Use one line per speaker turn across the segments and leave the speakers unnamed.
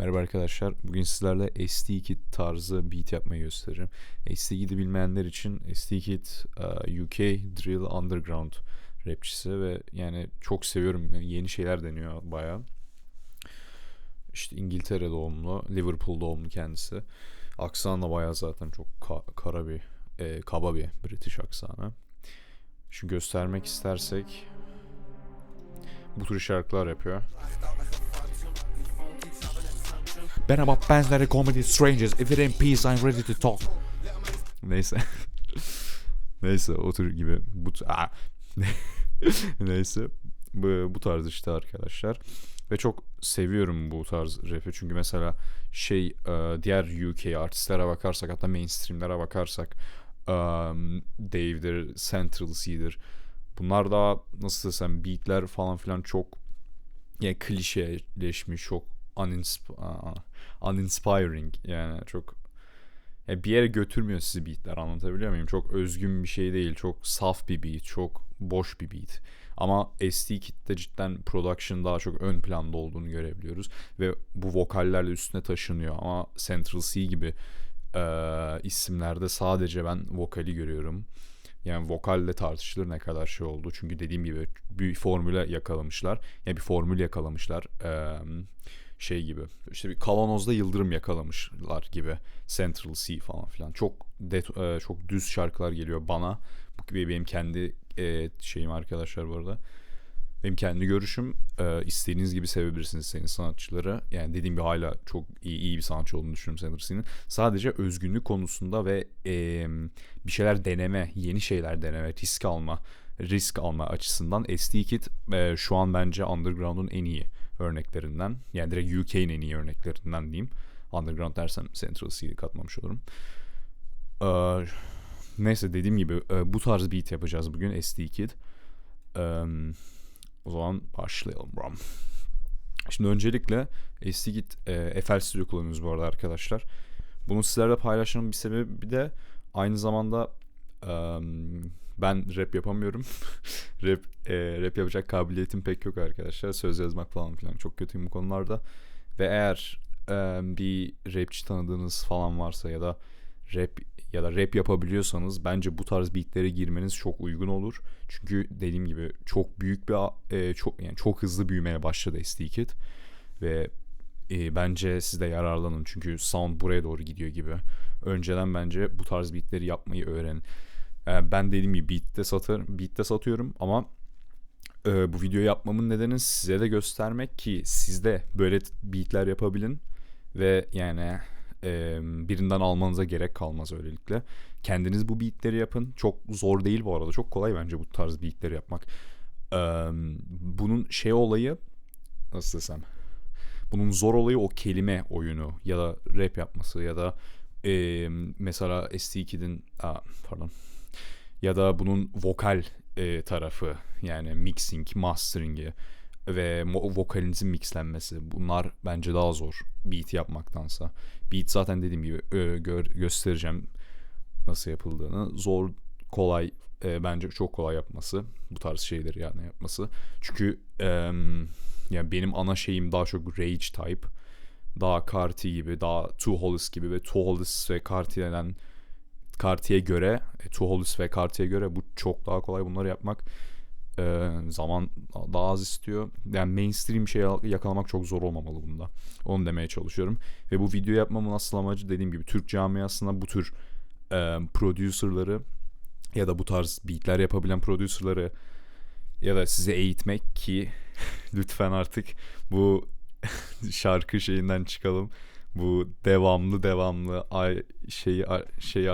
Merhaba arkadaşlar. Bugün sizlerle SD2 tarzı beat yapmayı göstereceğim. SD2'yi bilmeyenler için SD2 uh, UK Drill Underground rapçisi ve yani çok seviyorum. Yani yeni şeyler deniyor bayağı. İşte İngiltere doğumlu, Liverpool doğumlu kendisi. Aksanı da bayağı zaten çok ka- kara bir, e, kaba bir British aksanı. Şu göstermek istersek bu tür şarkılar yapıyor. Ben that are comedy strangers. If it ain't peace, I'm ready to talk. Neyse. Neyse o tür gibi. Bu. Neyse. Bu, bu tarz işte arkadaşlar. Ve çok seviyorum bu tarz rap'i. Çünkü mesela şey e, diğer UK artistlere bakarsak hatta mainstreamlere bakarsak um, Dave'dir, Central C'dir. Bunlar daha nasıl desem beatler falan filan çok yani klişeleşmiş, çok uninsp- uninspiring yani çok yani bir yere götürmüyor sizi beatler anlatabiliyor muyum? Çok özgün bir şey değil. Çok saf bir beat. Çok boş bir beat. Ama SD Kit'te cidden production daha çok ön planda olduğunu görebiliyoruz. Ve bu vokallerle üstüne taşınıyor. Ama Central C gibi e, isimlerde sadece ben vokali görüyorum. Yani vokalle tartışılır ne kadar şey oldu. Çünkü dediğim gibi bir formüle yakalamışlar. Yani bir formül yakalamışlar. Eee şey gibi işte bir kavanozda yıldırım yakalamışlar gibi Central C falan filan. Çok det, e, çok düz şarkılar geliyor bana. Bu benim kendi e, şeyim arkadaşlar bu arada. Benim kendi görüşüm e, istediğiniz gibi sevebilirsiniz senin sanatçıları. Yani dediğim gibi hala çok iyi, iyi bir sanatçı olduğunu düşünüyorum Central C'nin sadece özgünlük konusunda ve e, bir şeyler deneme yeni şeyler deneme risk alma risk alma açısından SD Kit e, şu an bence Underground'un en iyi örneklerinden. Yani direkt UK'nin en iyi örneklerinden diyeyim. Underground dersem Central C'yi katmamış olurum. Ee, neyse dediğim gibi e, bu tarz beat yapacağız bugün SD Kid. Ee, o zaman başlayalım bro. Şimdi öncelikle SD Kid e, FL Studio kullanıyoruz bu arada arkadaşlar. Bunu sizlerle paylaşmamın bir sebebi de aynı zamanda um, ben rap yapamıyorum. rap e, rap yapacak kabiliyetim pek yok arkadaşlar. Söz yazmak falan filan çok kötüyüm bu konularda. Ve eğer e, bir rapçi tanıdığınız falan varsa ya da rap ya da rap yapabiliyorsanız bence bu tarz beatlere girmeniz çok uygun olur. Çünkü dediğim gibi çok büyük bir e, çok yani çok hızlı büyümeye başladı SD Kit ve e, bence siz de yararlanın çünkü sound buraya doğru gidiyor gibi. Önceden bence bu tarz beatleri yapmayı öğrenin. E, ben dediğim gibi beat'te satar, beat'te satıyorum ama e, bu videoyu yapmamın nedeni size de göstermek ki siz de böyle beatler yapabilin ve yani e, birinden almanıza gerek kalmaz öylelikle. Kendiniz bu beatleri yapın. Çok zor değil bu arada. Çok kolay bence bu tarz beatleri yapmak. E, bunun şey olayı nasıl desem bunun zor olayı o kelime oyunu ya da rap yapması ya da e, mesela ST2'din pardon ya da bunun vokal e, tarafı yani mixing, mastering'i ve vokalinizin mixlenmesi bunlar bence daha zor beat yapmaktansa. Beat zaten dediğim gibi e, gör, göstereceğim nasıl yapıldığını. Zor, kolay e, bence çok kolay yapması bu tarz şeyleri yani yapması. Çünkü e, yani benim ana şeyim daha çok rage type. Daha Carti gibi, daha Two Hollis gibi ve Two Hollis ve Carti denen Cartier'e göre, e, Tuholis ve Cartier'e göre bu çok daha kolay bunları yapmak e, zaman daha az istiyor. Yani mainstream şey yakalamak çok zor olmamalı bunda. Onu demeye çalışıyorum. Ve bu video yapmamın asıl amacı dediğim gibi Türk camiasında bu tür e, producerları ya da bu tarz beatler yapabilen producerları ya da size eğitmek ki lütfen artık bu şarkı şeyinden çıkalım bu devamlı devamlı ay şey şey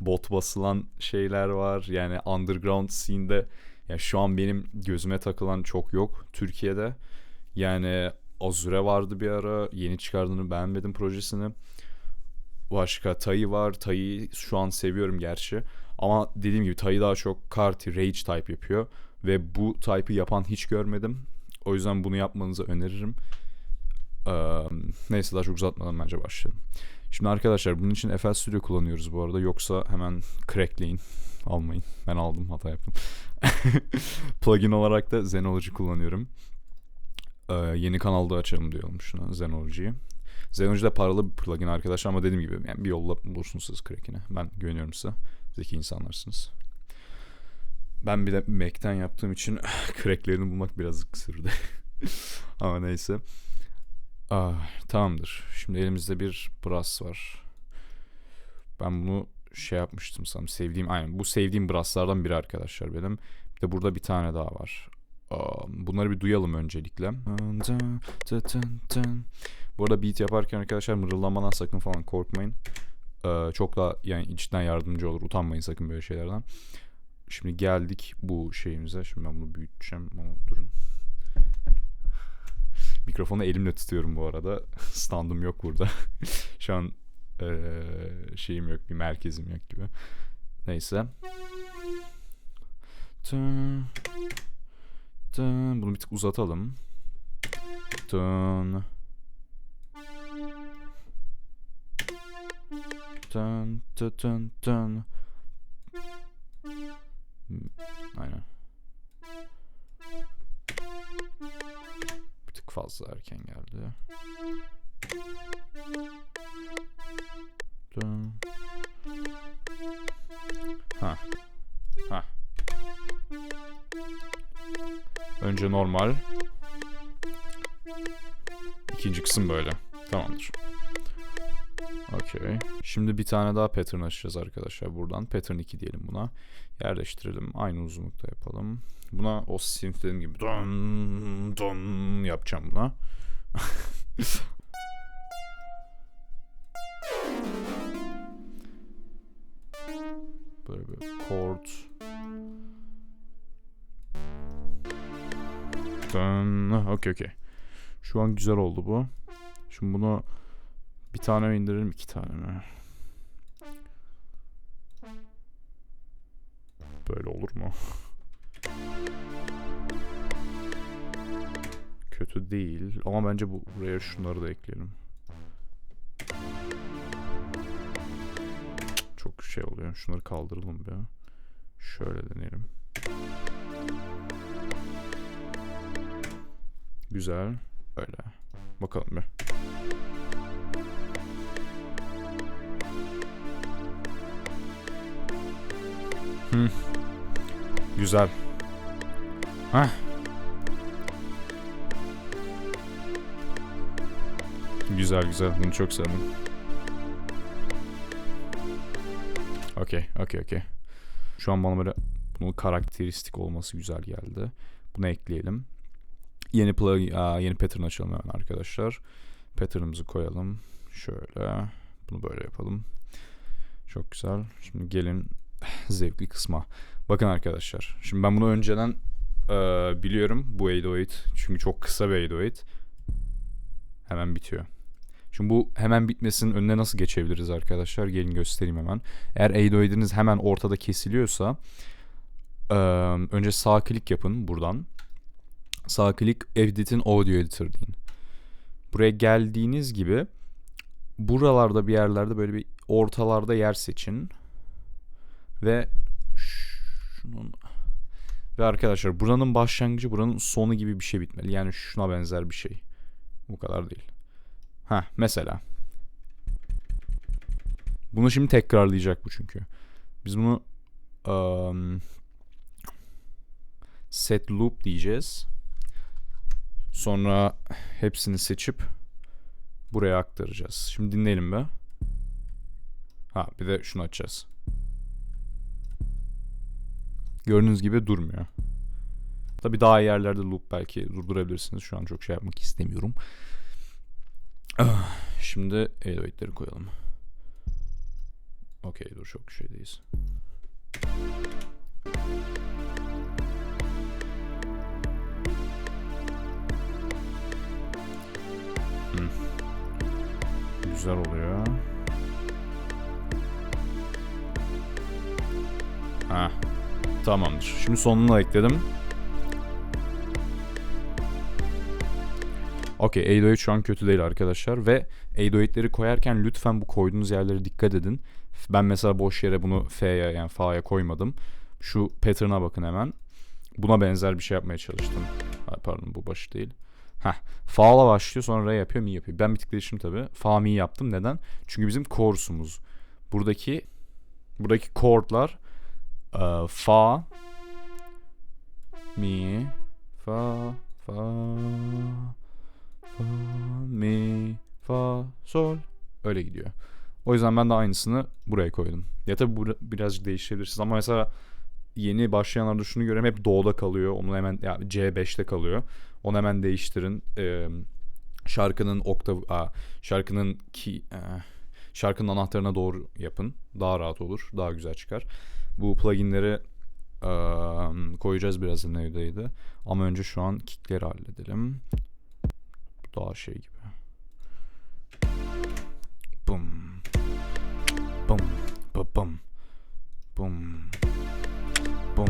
bot basılan şeyler var. Yani underground scene'de ya şu an benim gözüme takılan çok yok Türkiye'de. Yani Azure vardı bir ara. Yeni çıkardığını beğenmedim projesini. Başka Tayı var. Tayı şu an seviyorum gerçi. Ama dediğim gibi Tayı daha çok Carti Rage type yapıyor. Ve bu type'ı yapan hiç görmedim. O yüzden bunu yapmanızı öneririm. Neyse daha çok uzatmadan bence başlayalım. Şimdi arkadaşlar bunun için FL Studio kullanıyoruz bu arada. Yoksa hemen crackleyin. Almayın. Ben aldım hata yaptım. Plugin olarak da Zenology kullanıyorum. Ee, yeni kanalda açalım diyorum şuna Zenology'yi. Zenology de paralı bir plugin arkadaşlar ama dediğim gibi yani bir yolla bulursunuz siz crack'ini. Ben güveniyorum size. Zeki insanlarsınız. Ben bir de Mac'ten yaptığım için cracklerini bulmak biraz sürdü. ama neyse. Ah, tamamdır. Şimdi elimizde bir brass var. Ben bunu şey yapmıştım sanırım. Sevdiğim aynen. Bu sevdiğim brasslardan biri arkadaşlar benim. Bir de burada bir tane daha var. Aa, Bunları bir duyalım öncelikle. Bu arada beat yaparken arkadaşlar mırıldanmadan sakın falan korkmayın. Ee, çok da yani cidden yardımcı olur. Utanmayın sakın böyle şeylerden. Şimdi geldik bu şeyimize. Şimdi ben bunu büyüteceğim ama durun. Mikrofonu elimle tutuyorum bu arada. Standım yok burada. Şu an eee, şeyim yok, bir merkezim yok gibi. Neyse. Tın, tın. Bunu bir tık uzatalım. Tın. Tın tın tın tın. Fazla erken geldi. Ha. Ha. Önce normal. İkinci kısım böyle. Tamamdır. Okey. Şimdi bir tane daha pattern açacağız arkadaşlar buradan. Pattern 2 diyelim buna. Yerleştirelim. Aynı uzunlukta yapalım. Buna o synth dediğim gibi don don yapacağım buna. Böyle bir chord. Dön. Okey okey. Şu an güzel oldu bu. Şimdi bunu bir tane mi indirelim iki tane mi? Böyle olur mu? Kötü değil ama bence bu buraya şunları da ekleyelim. Çok şey oluyor. Şunları kaldıralım bir. Şöyle deneyelim. Güzel. Öyle. Bakalım bir. Hı. Güzel. Heh. Güzel güzel. Bunu çok sevdim. Okey, okey, okey. Şu an bana böyle bunun karakteristik olması güzel geldi. Bunu ekleyelim. Yeni plug, yeni pattern açalım hemen arkadaşlar. Pattern'ımızı koyalım. Şöyle. Bunu böyle yapalım. Çok güzel. Şimdi gelin zevkli kısma. Bakın arkadaşlar. Şimdi ben bunu önceden e, biliyorum bu 808. Çünkü çok kısa bir 808. Hemen bitiyor. Şimdi bu hemen bitmesinin önüne nasıl geçebiliriz arkadaşlar? Gelin göstereyim hemen. Eğer 808'iniz hemen ortada kesiliyorsa e, önce sağ klik yapın buradan. Sağ klik Edit'in Audio Editor deyin. Buraya geldiğiniz gibi buralarda bir yerlerde böyle bir ortalarda yer seçin. Ve şunun ve arkadaşlar buranın başlangıcı buranın sonu gibi bir şey bitmeli. Yani şuna benzer bir şey. Bu kadar değil. Ha mesela. Bunu şimdi tekrarlayacak bu çünkü. Biz bunu um, set loop diyeceğiz. Sonra hepsini seçip buraya aktaracağız. Şimdi dinleyelim be. Ha bir de şunu açacağız. Gördüğünüz gibi durmuyor. Tabi daha iyi yerlerde loop belki durdurabilirsiniz. Şu an çok şey yapmak istemiyorum. Ah, Şimdi 808'leri koyalım. Okey dur çok şeydeyiz. Hmm. Güzel oluyor. Ha. Tamamdır. Şimdi sonunu da ekledim. Okey 808 şu an kötü değil arkadaşlar ve 808'leri koyarken lütfen bu koyduğunuz yerlere dikkat edin. Ben mesela boş yere bunu F'ye yani Fa'ya koymadım. Şu pattern'a bakın hemen. Buna benzer bir şey yapmaya çalıştım. Ay, pardon bu başı değil. Heh. Fa'la başlıyor sonra re yapıyor mi yapıyor. Ben bir tık değiştim tabi. Fa mi yaptım. Neden? Çünkü bizim chorus'umuz. Buradaki buradaki chordlar e, fa mi fa fa mi fa sol öyle gidiyor. O yüzden ben de aynısını buraya koydum. Ya tabi bu birazcık değiştirebilirsiniz ama mesela yeni başlayanlarda şunu görüyorum hep do'da kalıyor. Onu hemen ya C5'te kalıyor. Onu hemen değiştirin. Ee, şarkının oktav aa, şarkının ki e, şarkının anahtarına doğru yapın. Daha rahat olur. Daha güzel çıkar. Bu pluginleri e, koyacağız birazdan evdeydi. Ama önce şu an kickleri halledelim. Bu daha şey gibi. Bum. Bum. Bum. Bum. Bum. Bum.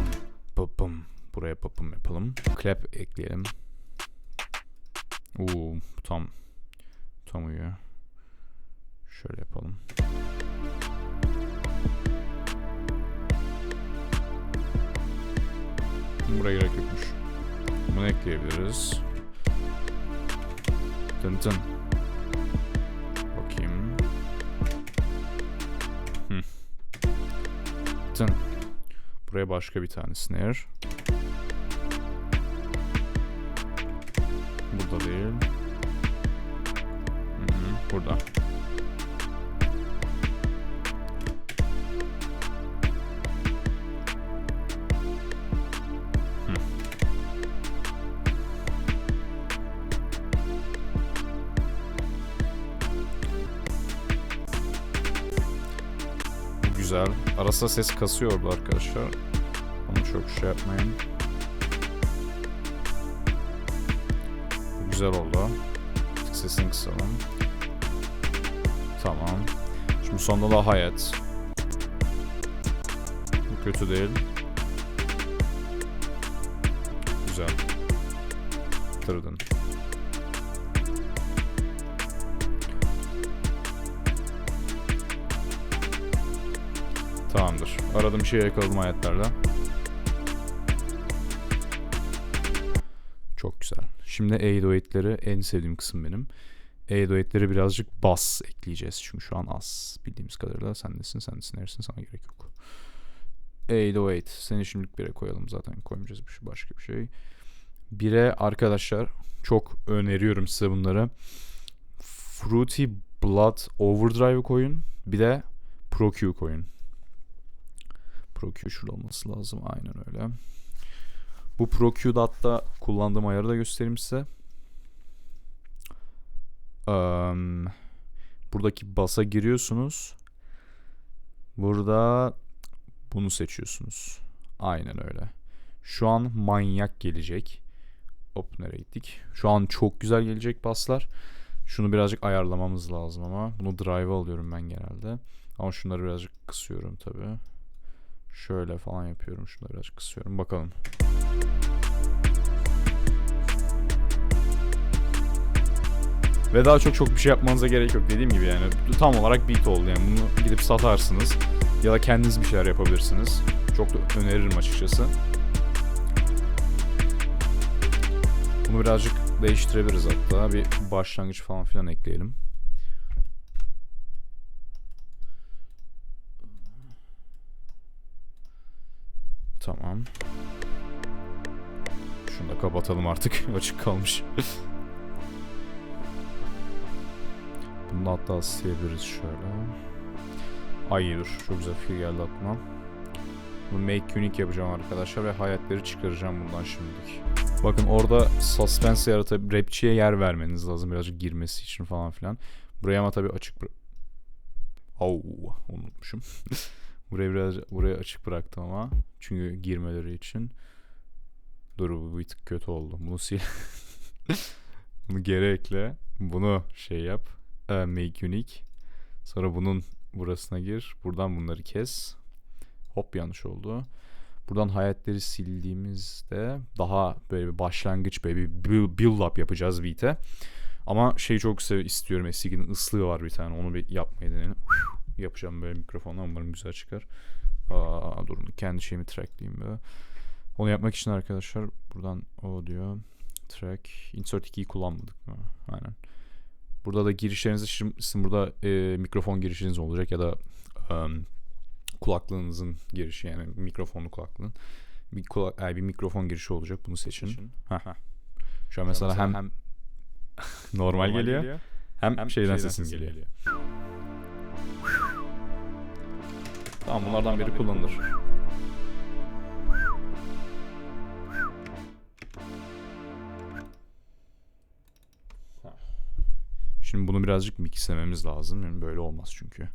Bum. Bum. Buraya bum yapalım. Clap ekleyelim. Oo, tam tam uyuyor. Şöyle yapalım. Buraya gerek yokmuş. Bunu ekleyebiliriz. Tın tın. Bakayım. Hı. Tın. Buraya başka bir tane snare. Burada değil. Hı hı, burada. Arasında ses kasıyordu arkadaşlar. Onu çok şey yapmayın. Güzel oldu. Sesini kısalım. Tamam. Şimdi sonunda da hayat. Bu kötü değil. Güzel. Aradığım şeyi yakaladım hayatlarda. Çok güzel. Şimdi 808'leri en sevdiğim kısım benim. 808'leri birazcık bas ekleyeceğiz. Çünkü şu an az. Bildiğimiz kadarıyla sendesin, sendesin, neresin sana gerek yok. 808. Seni şimdilik bire koyalım zaten. Koymayacağız bir şey, başka bir şey. Bire arkadaşlar çok öneriyorum size bunları. Fruity Blood Overdrive koyun. Bir de Pro Q koyun. Pro Q şurada olması lazım. Aynen öyle. Bu Pro Q'da hatta kullandığım ayarı da göstereyim size. Um, buradaki basa giriyorsunuz. Burada bunu seçiyorsunuz. Aynen öyle. Şu an manyak gelecek. Hop nereye gittik? Şu an çok güzel gelecek baslar. Şunu birazcık ayarlamamız lazım ama. Bunu drive alıyorum ben genelde. Ama şunları birazcık kısıyorum tabii. Şöyle falan yapıyorum. Şunları birazcık kısıyorum. Bakalım. Ve daha çok çok bir şey yapmanıza gerek yok dediğim gibi yani tam olarak beat oldu yani bunu gidip satarsınız ya da kendiniz bir şeyler yapabilirsiniz. Çok da öneririm açıkçası. Bunu birazcık değiştirebiliriz hatta bir başlangıç falan filan ekleyelim. Tamam. Şunu da kapatalım artık açık kalmış. Bunu hatta silebiliriz şöyle. Ay dur çok güzel fikir geldi aklıma. Bunu make unique yapacağım arkadaşlar ve hayatları çıkaracağım bundan şimdilik. Bakın orada suspense yaratıp rapçiye yer vermeniz lazım birazcık girmesi için falan filan. Buraya ama tabii açık Oh, unutmuşum. buraya biraz buraya açık bıraktım ama çünkü girmeleri için. Dur bu bir tık kötü oldu. Bunu sil. Bunu geri ekle. Bunu şey yap. Ee, make unique. Sonra bunun burasına gir. Buradan bunları kes. Hop yanlış oldu. Buradan hayatları sildiğimizde daha böyle bir başlangıç böyle bir build- up yapacağız beat'e. Ama şeyi çok sev istiyorum. Eski'nin ıslığı var bir tane. Onu bir yapmayı deneyelim. Yapacağım böyle mikrofonla. Umarım güzel çıkar. Aa, durun kendi şeyimi trackleyeyim böyle. Onu yapmak için arkadaşlar buradan o diyor. track. Insert 2'yi kullanmadık mı? Aynen. Burada da girişlerinizi şimdi sizin burada e, mikrofon girişiniz olacak ya da em, kulaklığınızın girişi yani mikrofonlu kulaklığın bir, kulak, yani bir mikrofon girişi olacak bunu seçin. Haha. Şu an mesela, hem, normal, geliyor, hem, şeyden, sesin geliyor. Tamam bunlardan biri kullanılır. Şimdi bunu birazcık mixlememiz lazım. Yani böyle olmaz çünkü.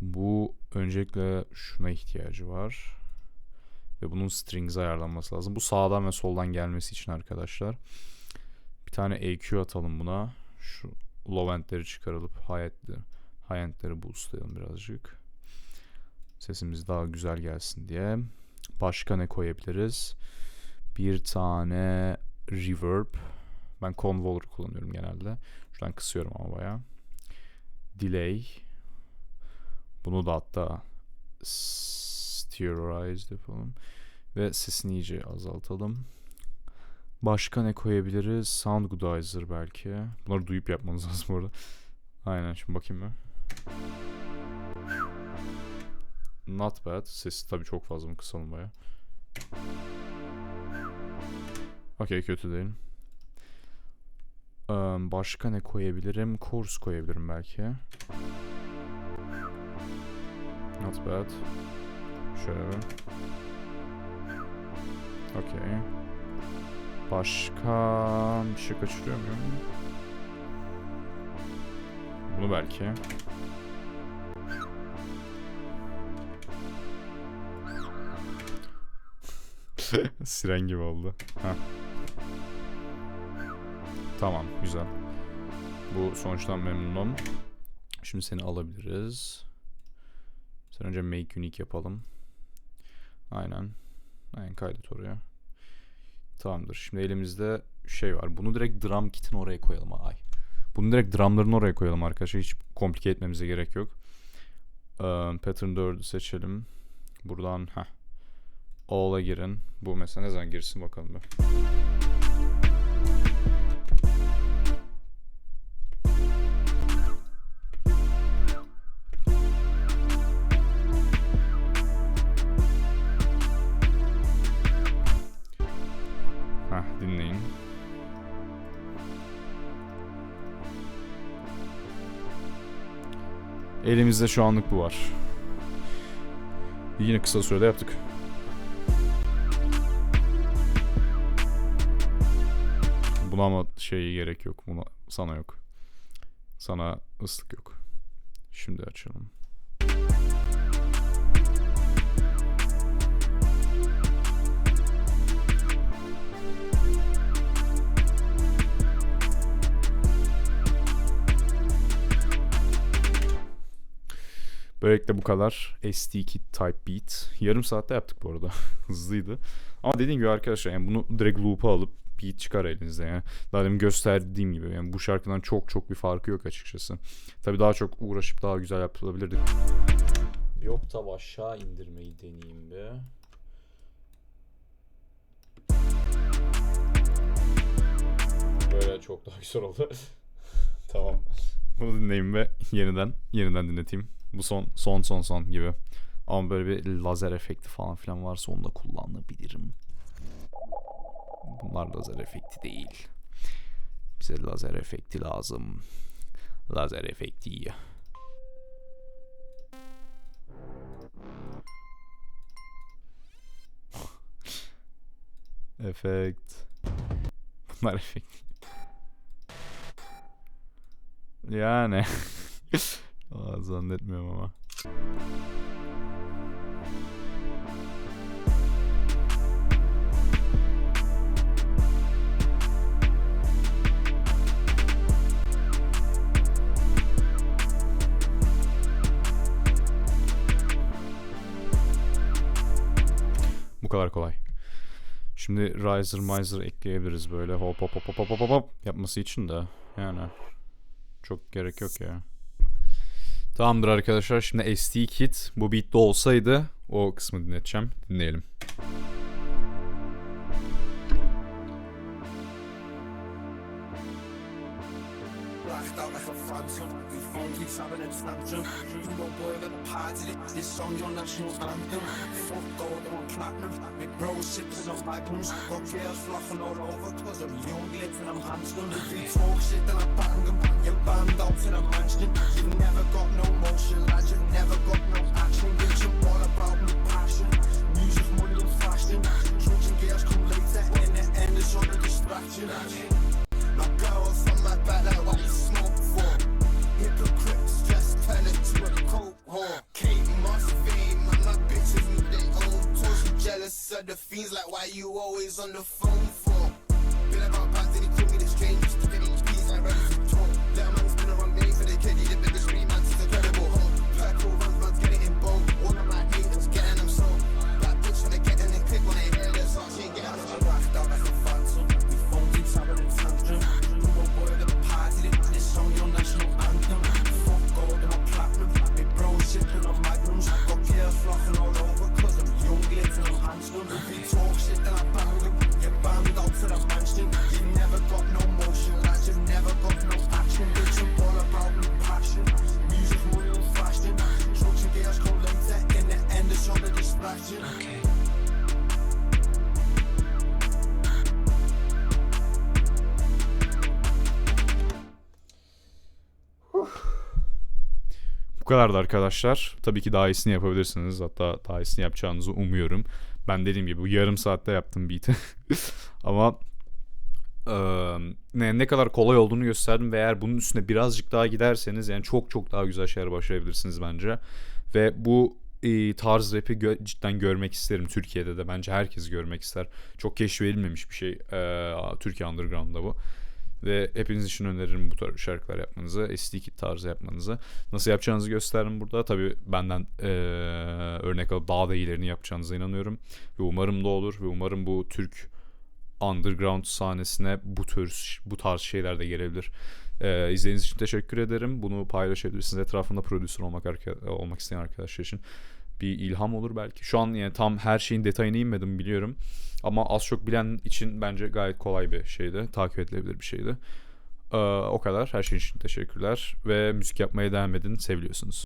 Bu öncelikle şuna ihtiyacı var. Ve bunun strings ayarlanması lazım. Bu sağdan ve soldan gelmesi için arkadaşlar. Bir tane EQ atalım buna. Şu low end'leri çıkarılıp high end'leri, high end'leri boostlayalım birazcık. Sesimiz daha güzel gelsin diye. Başka ne koyabiliriz? Bir tane reverb. Ben convoller kullanıyorum genelde. Şuradan kısıyorum ama baya. Delay. Bunu da hatta stereoized yapalım. Ve sesini iyice azaltalım. Başka ne koyabiliriz? Sound Goodizer belki. Bunları duyup yapmanız lazım bu arada. Aynen şimdi bakayım ben. Not bad. Sesi tabii çok fazla mı kısalım baya. Okey kötü değil. Um, başka ne koyabilirim? Chorus koyabilirim belki. Not bad. Şöyle. Okey. Başka bir şey kaçırıyor muyum? Bunu belki. Siren gibi oldu. Heh. Tamam, güzel. Bu sonuçtan memnunum. Şimdi seni alabiliriz. Sen önce make unique yapalım. Aynen. Aynen kaydet oraya. Tamamdır. Şimdi elimizde şey var. Bunu direkt drum kit'in oraya koyalım. Ay. Bunu direkt drumların oraya koyalım arkadaşlar. Hiç komplike etmemize gerek yok. Ee, pattern 4'ü seçelim. Buradan ha All'a girin. Bu mesela ne zaman girsin bakalım bir. Heh, dinleyin. Elimizde şu anlık bu var. Yine kısa sürede yaptık. Buna ama şey gerek yok. Buna sana yok. Sana ıslık yok. Şimdi açalım. Böylelikle bu kadar. SD Kit Type Beat. Yarım saatte yaptık bu arada. Hızlıydı. Ama dediğim gibi arkadaşlar yani bunu direkt loop'a alıp beat çıkar elinizde yani. Daha demin gösterdiğim gibi yani bu şarkıdan çok çok bir farkı yok açıkçası. Tabi daha çok uğraşıp daha güzel yapılabilirdi. Bir oktav aşağı indirmeyi deneyeyim bir. Böyle çok daha güzel oldu. tamam. Bunu dinleyin ve yeniden yeniden dinleteyim. Bu son son son son gibi. Ama böyle bir lazer efekti falan filan varsa onu da kullanabilirim. Bunlar lazer efekti değil. Bize lazer efekti lazım. Lazer efekti. Efekt. Bunlar efekt. Yani. Aa, zannetmiyorum ama. Kadar kolay. Şimdi riser miser ekleyebiliriz böyle hop hop hop hop hop hop hop yapması için de yani çok gerek yok ya. Tamamdır arkadaşlar şimdi SD kit bu beat'te olsaydı o kısmı dinleteceğim. Dinleyelim.
Out like a phantom. Your phone keeps having a tantrum. You know, boy, the party. This, this song your national anthem. Fuck gold, I'm platinum. My bro sipping on magnums. Got girls flocking all over. Cause I'm young, lit, and I'm handsome. If you talk shit, then I bang 'em. You're banned out in a mansion. You've never got no motion, lad. You've never got no action. Bitch, I'm all about me passion. Music, money, and fashion. Drugs and girls come later. In the end, it's all a distraction. On the phone mansion. You've never got no motion, lads. You've never got no action. Bitch, I'm all about me passion. Music, and fashion. Girls come later. In the end, it's all a distraction.
Bu kadardı arkadaşlar. Tabii ki daha iyisini yapabilirsiniz. Hatta daha iyisini yapacağınızı umuyorum. Ben dediğim gibi bu yarım saatte yaptım beat'i. Ama ne, ne kadar kolay olduğunu gösterdim ve eğer bunun üstüne birazcık daha giderseniz yani çok çok daha güzel şeyler başarabilirsiniz bence. Ve bu e, tarz rap'i gö- cidden görmek isterim Türkiye'de de bence herkes görmek ister. Çok keşfedilmemiş bir şey eee, Türkiye Underground'da bu. Ve hepiniz için öneririm bu tarz şarkılar yapmanızı, SD tarzı yapmanızı. Nasıl yapacağınızı gösterdim burada. Tabii benden eee, örnek alıp daha da iyilerini yapacağınıza inanıyorum. Ve umarım da olur ve umarım bu Türk underground sahnesine bu tür bu tarz şeyler de gelebilir. Ee, izlediğiniz için teşekkür ederim. Bunu paylaşabilirsiniz. Etrafında prodüser olmak olmak isteyen arkadaşlar için bir ilham olur belki. Şu an yani tam her şeyin detayına inmedim biliyorum. Ama az çok bilen için bence gayet kolay bir şeydi. Takip edilebilir bir şeydi. Ee, o kadar. Her şey için teşekkürler. Ve müzik yapmaya devam edin. Seviliyorsunuz.